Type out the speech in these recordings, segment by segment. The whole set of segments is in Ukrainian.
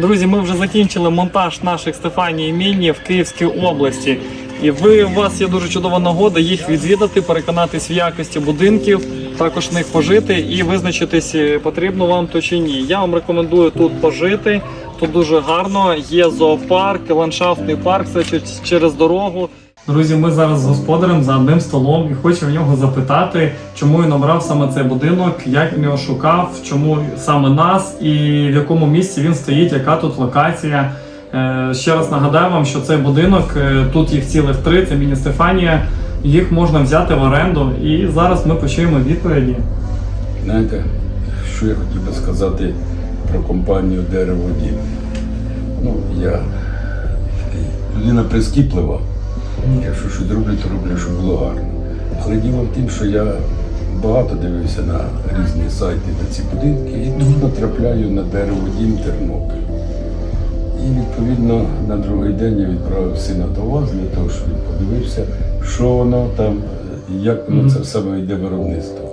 Друзі, ми вже закінчили монтаж наших Стефанії Міні в Київській області. І ви у вас є дуже чудова нагода їх відвідати, переконатись в якості будинків, також в них пожити і визначитись, е, потрібно вам то чи ні. Я вам рекомендую тут пожити. Тут дуже гарно. Є зоопарк, ландшафтний парк, все через дорогу. Друзі, ми зараз з господарем за одним столом і хочу в нього запитати, чому він обрав саме цей будинок, як він його шукав, чому саме нас і в якому місці він стоїть, яка тут локація. Е, Ще раз нагадаю вам, що цей будинок, е, тут їх цілих три, це міні Стефанія. Їх можна взяти в оренду. І зараз ми почуємо відповіді. Знаєте, що я хотів би сказати про компанію Дерево? Ну, я людина прискіплива. Якщо щось роблю, то роблю, щоб було гарно. Але діло в тім, що я багато дивився на різні сайти на ці будинки і тут натрапляю на дерево Дім Тернопіль. І відповідно на другий день я відправив сина до вас для того, щоб він подивився, що воно там, як воно це все йде виробництво.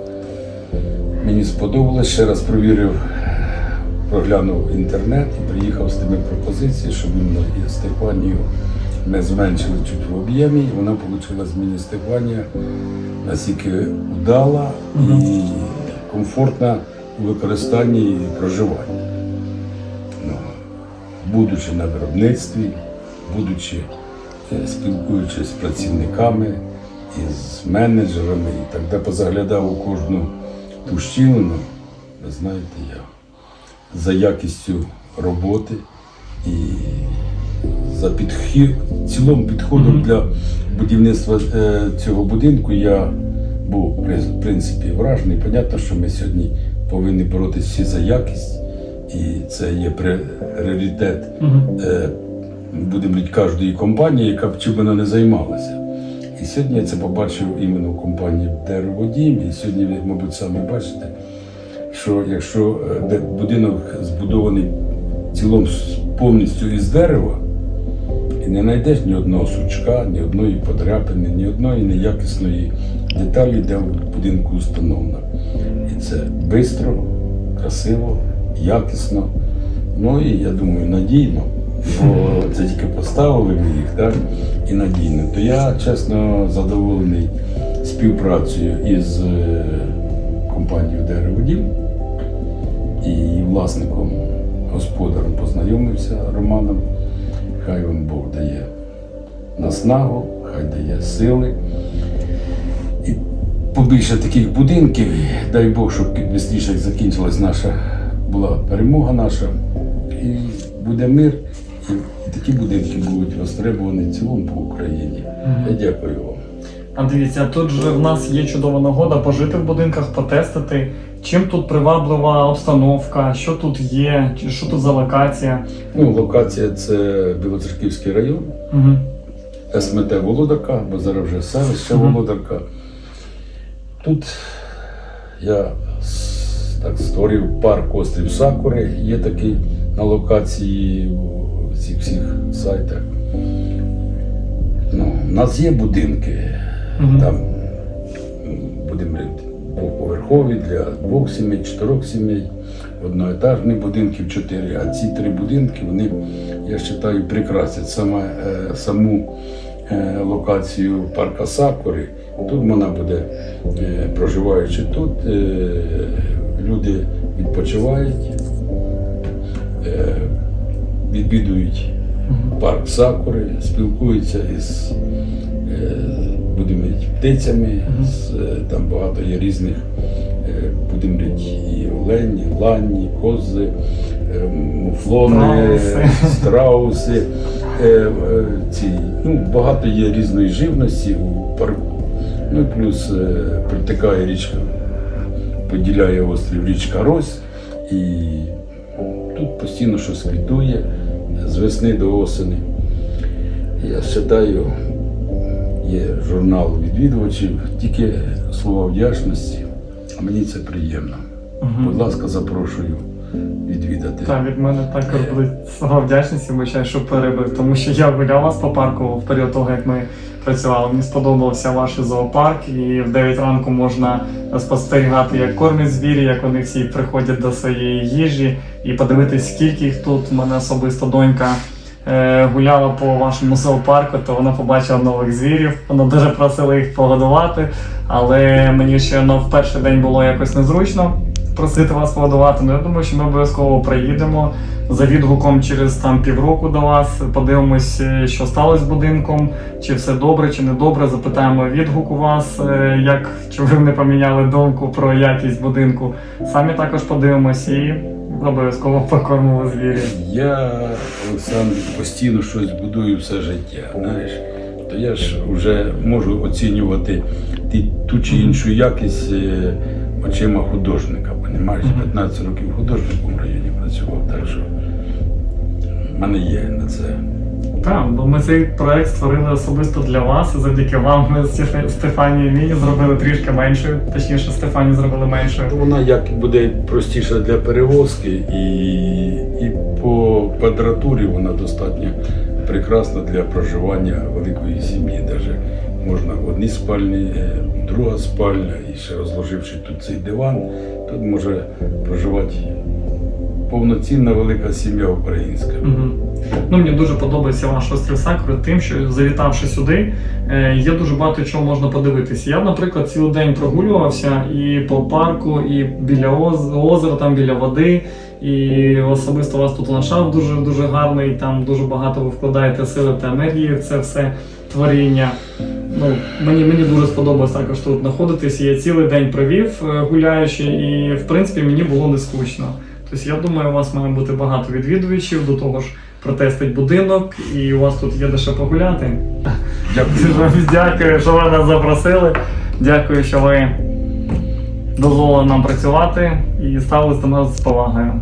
Мені сподобалось, ще раз провірив, проглянув інтернет і приїхав з тими пропозиціями, щоб він і Стефанію ми зменшили чуть в об'ємі, і вона вийшла з мені настільки вдала і комфортна у використанні і проживанні. Ну, будучи на виробництві, будучи е, спілкуючись з працівниками і з менеджерами, і так далі, позаглядав у кожну ту щілину, ви знаєте, я за якістю роботи і за підхід, цілим підходом для будівництва е, цього будинку я був в принципі вражений. Понятно, що ми сьогодні повинні боротися всі за якість, і це є пріоритет, е, будемо кожної компанії, яка б чим вона не займалася. І сьогодні я це побачив іменно в компанії Дереводім. І сьогодні ви, мабуть, самі бачите, що якщо е, будинок збудований цілом повністю із дерева, і не знайдеш ні одного сучка, ні одної подряпини, ні одної неякісної деталі, де в будинку встановлено. І це швидко, красиво, якісно. Ну і я думаю, надійно. Бо це тільки поставили ми їх, так? І надійно. То я чесно задоволений співпрацею із е, компанією Дереводім і власником, господарем познайомився Романом. Хай вам Бог дає наснагу, хай дає сили. І побільше таких будинків, дай Бог, щоб швидше закінчилась наша була перемога наша, і буде мир, і, і такі будинки будуть востребовані в цілому по Україні. Я дякую вам. А дивіться, тут же в нас є чудова нагода пожити в будинках, потестити, чим тут приваблива обстановка, що тут є, що тут за локація. Ну, локація це Білоцерківський район, Угу. СМТ Володарка, бо зараз вже селище Мгм. Володарка. Тут я так створив парк Острів Сакури, є такий на локації у цих всіх сайтах. Ну, у нас є будинки, Мгм. там будемо говорити, двоповерхові для двох сімей, чотирьох сімей, одноетажні будинків чотири. А ці три будинки, вони, я вважаю, прикрасять саме, саму е, локацію парка Сакури. Тут вона буде, е, проживаючи тут, е, люди відпочивають, відвідують парк Сакури, спілкуються із е, будемо птицями, з, е, там багато є різних, е, будемо і олені, лані, кози, муфлони, Страуси. ці, ну, багато є різної живності у парку. Ну і плюс протикає річка, поділяє острів річка Рось. І тут постійно щось квітує з весни до осені. Я читаю, є журнал відвідувачів, тільки слова вдячності, а мені це приємно. Угу. Будь ласка, запрошую відвідати. Так, від мене також будуть слова вдячності, вибачаю, що перебив, тому що я гуляв вас по парку в період того, як ми працювали. Мені сподобався ваш зоопарк, і в 9 ранку можна спостерігати, як кормять звірі, як вони всі приходять до своєї їжі, і подивитись, скільки їх тут. У мене особисто донька. е, Гуляла по вашому зоопарку, то вона побачила нових звірів. Вона дуже просила їх погодувати, але мені ще ну, в перший день було якось незручно просити вас погодувати. Ну я думаю, що ми обов'язково приїдемо за відгуком через там півроку до вас. Подивимось, е, що сталося з будинком, чи все добре, чи не добре. Запитаємо відгук у вас, е, як чи ви не поміняли думку про якість будинку. Самі також подивимось і обов'язково покормимо звірів. Я, Олександр, постійно щось будую все життя. Знаєш, то я ж вже можу оцінювати ті, ту чи іншу якість е, очима художника. Понімаєш, Мгм. 15 років художником в районі працював, в мене є на це. Так, бо ми цей проект створили особисто для вас, і завдяки вам ми з Стеф- Стефанією Міні зробили трішки меншою, точніше, Стефані зробили меншою. Вона як буде простіша для перевозки, і, і по квадратурі вона достатньо прекрасна для проживання великої сім'ї. Даже можна в одній спальні, е, друга спальня, і ще розложивши тут цей диван, тут може проживати повноцінна велика сім'я українська. Мгм. Ну, мені дуже подобається ваш острів Сакури тим, що завітавши сюди, е, є дуже багато чого можна подивитися. Я, наприклад, цілий день прогулювався і по парку, і біля оз- озера, там біля води. І особисто у вас тут ландшафт дуже дуже гарний. Там дуже багато ви вкладаєте сили та енергії в це все творіння. Ну, мені, мені дуже сподобалось також тут знаходитись. Я цілий день провів е, гуляючи, і в принципі мені було не скучно. Тобто, я думаю, у вас має бути багато відвідувачів, до того ж протестить будинок, і у вас тут є де ще погуляти. Дякую. Вам дякую, що ви нас запросили. Дякую, що ви дозволили нам працювати і ставились до нас з повагою.